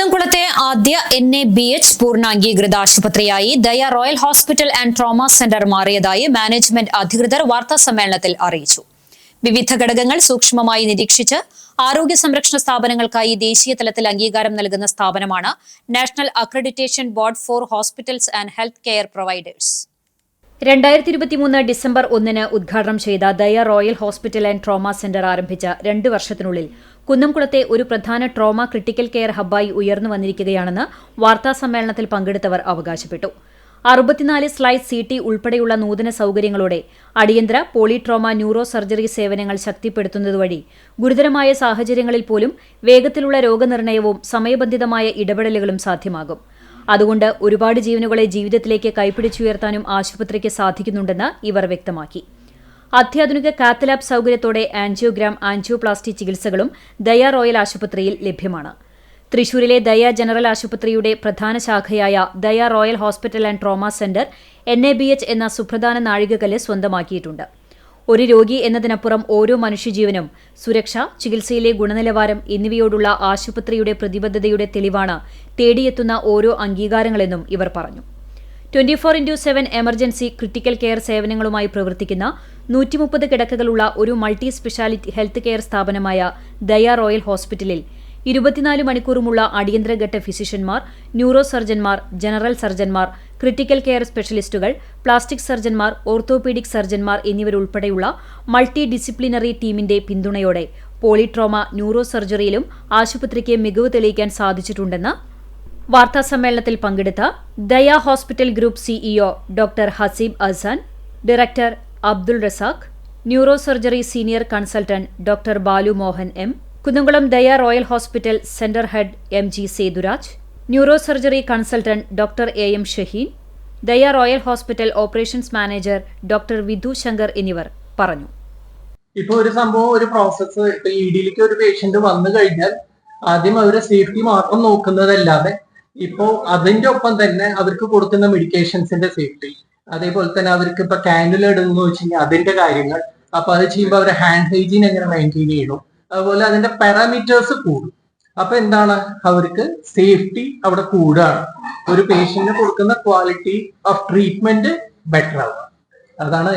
കുന്നംകുളത്തെ ആദ്യ N A B H പൂർണാംഗീകൃത ആശുപത്രിയായി Daya royal hospital and trauma center management management അധികൃതർ വാർത്താ സമ്മേളനത്തിൽ അറിയിച്ചു. വിവിധ ഘടകങ്ങൾ സൂക്ഷ്മമായി നിരീക്ഷിച്ച് ആരോഗ്യ സംരക്ഷണ സ്ഥാപനങ്ങൾക്കായി ദേശീയ തലത്തിൽ അംഗീകാരം നൽകുന്ന സ്ഥാപനമാണ് national accreditation board for hospitals and health care providers. രണ്ടായിരത്തി ഇരുപത്തിമൂന്ന് ഡിസംബർ ഒന്നിന് ഉദ്ഘാടനം ചെയ്ത Daya royal hospital and trauma center ആരംഭിച്ച രണ്ട് വർഷത്തിനുള്ളിൽ കുന്നംകുളത്തെ ഒരു പ്രധാന ട്രോമ ക്രിട്ടിക്കൽ കെയർ ഹബ്ബായി ഉയർന്നു വന്നിരിക്കുകയാണെന്ന് വാർത്താ സമ്മേളനത്തിൽ പങ്കെടുത്തവർ അവകാശപ്പെട്ടു. അറുപത്തിനാല് സ്ലൈസ് സി ടി ഉൾപ്പെടെയുള്ള നൂതന സൌകര്യങ്ങളോടെ അടിയന്തര പോളിട്രോമ ന്യൂറോ സർജറി സേവനങ്ങൾ ശക്തിപ്പെടുത്തുന്നതുവഴി ഗുരുതരമായ സാഹചര്യങ്ങളിൽ പോലും വേഗത്തിലുള്ള രോഗനിർണയവും സമയബന്ധിതമായ ഇടപെടലുകളും സാധ്യമാകും. അതുകൊണ്ട് ഒരുപാട് ജീവനുകളെ ജീവിതത്തിലേക്ക് കൈപ്പിടിച്ചുയർത്താനും ആശുപത്രിക്ക് സാധിക്കുന്നുണ്ടെന്ന് ഇവർ വ്യക്തമാക്കി. അത്യാധുനിക കാത്തലാബ് സൌകര്യത്തോടെ ആൻജിയോഗ്രാം ആൻജിയോപ്ലാസ്റ്റി ചികിത്സകളും ദയ റോയൽ ആശുപത്രിയിൽ ലഭ്യമാണ്. തൃശൂരിലെ ദയ ജനറൽ ആശുപത്രിയുടെ പ്രധാന ശാഖയായ Daya royal hospital and trauma center N എന്ന സുപ്രധാന നാഴികക്കല്ല് സ്വന്തമാക്കിയിട്ടുണ്ട്. ഒരു രോഗി എന്നതിനപ്പുറം ഓരോ മനുഷ്യജീവനും സുരക്ഷ ചികിത്സയിലെ ഗുണനിലവാരം എന്നിവയോടുള്ള ആശുപത്രിയുടെ പ്രതിബദ്ധതയുടെ തെളിവാണ് തേടിയെത്തുന്ന ഓരോ അംഗീകാരങ്ങളെന്നും ഇവർ പറഞ്ഞു. Twenty four into seven emergency critical care സേവനങ്ങളുമായി പ്രവർത്തിക്കുന്ന നൂറ്റിമുപ്പത് കിടക്കകളുള്ള ഒരു മൾട്ടി സ്പെഷ്യാലിറ്റി ഹെൽത്ത് കെയർ സ്ഥാപനമായ ദയ റോയൽ ഹോസ്പിറ്റലിൽ ഇരുപത്തിനാല് മണിക്കൂറുമുള്ള അടിയന്തരഘട്ട ഫിസിഷ്യന്മാർ ന്യൂറോ സർജൻമാർ ജനറൽ സർജൻമാർ ക്രിട്ടിക്കൽ കെയർ സ്പെഷ്യലിസ്റ്റുകൾ പ്ലാസ്റ്റിക് സർജൻമാർ ഓർത്തോപീഡിക് സർജൻമാർ എന്നിവരുൾപ്പെടെയുള്ള മൾട്ടി ഡിസിപ്ലിനറി ടീമിന്റെ പിന്തുണയോടെ പോളിട്രോമ ന്യൂറോ സർജറിയിലും ആശുപത്രിക്ക് മികവ് തെളിയിക്കാൻ സാധിച്ചിട്ടുണ്ടെന്ന് വാർത്താസമ്മേളനത്തിൽ പങ്കെടുത്ത Daya hospital group CEO doctor Haseeb Asan director Abdul Razak neuro surgery senior consultant doctor Balu Mohan M Kunnamkulam Daya royal hospital center head M G Sethuraj neuro surgery consultant doctor A M Shaheen Daya royal hospital operations manager doctor Vidhu Shankar എന്നിവർ പറഞ്ഞു. ഇപ്പൊ ഒരു സംഭവം ഒരു process ഇപ്പൊ E ഡിയിലേക്ക് ഒരു patient വന്നു കഴിഞ്ഞാൽ ആദ്യം അവരെ സേഫ്റ്റി മാത്രം നോക്കുന്നതല്ലാതെ ഇപ്പോ അതിന്റെ ഒപ്പം തന്നെ അവർക്ക് കൊടുക്കുന്ന മെഡിക്കേഷൻസിന്റെ സേഫ്റ്റി അതേപോലെ തന്നെ അവർക്ക് ഇപ്പൊ കാനുല ഇടുന്നു വെച്ച് കഴിഞ്ഞാൽ അതിന്റെ കാര്യങ്ങൾ അപ്പൊ അത് ചെയ്യുമ്പോൾ അവരെ ഹാൻഡ് ഹൈജീൻ എങ്ങനെ മെയിന്റെയിൻ ചെയ്യണം അതുപോലെ അതിന്റെ പാരാമീറ്റേഴ്സ് കൂടും. അപ്പൊ എന്താണ്? അവർക്ക് സേഫ്റ്റി അവിടെ കൂടുകയാണ്. ഒരു പേഷ്യന്റിന് കൊടുക്കുന്ന ക്വാളിറ്റി ഓഫ് ട്രീറ്റ്മെന്റ് ബെറ്റർ ആവുക. അതാണ്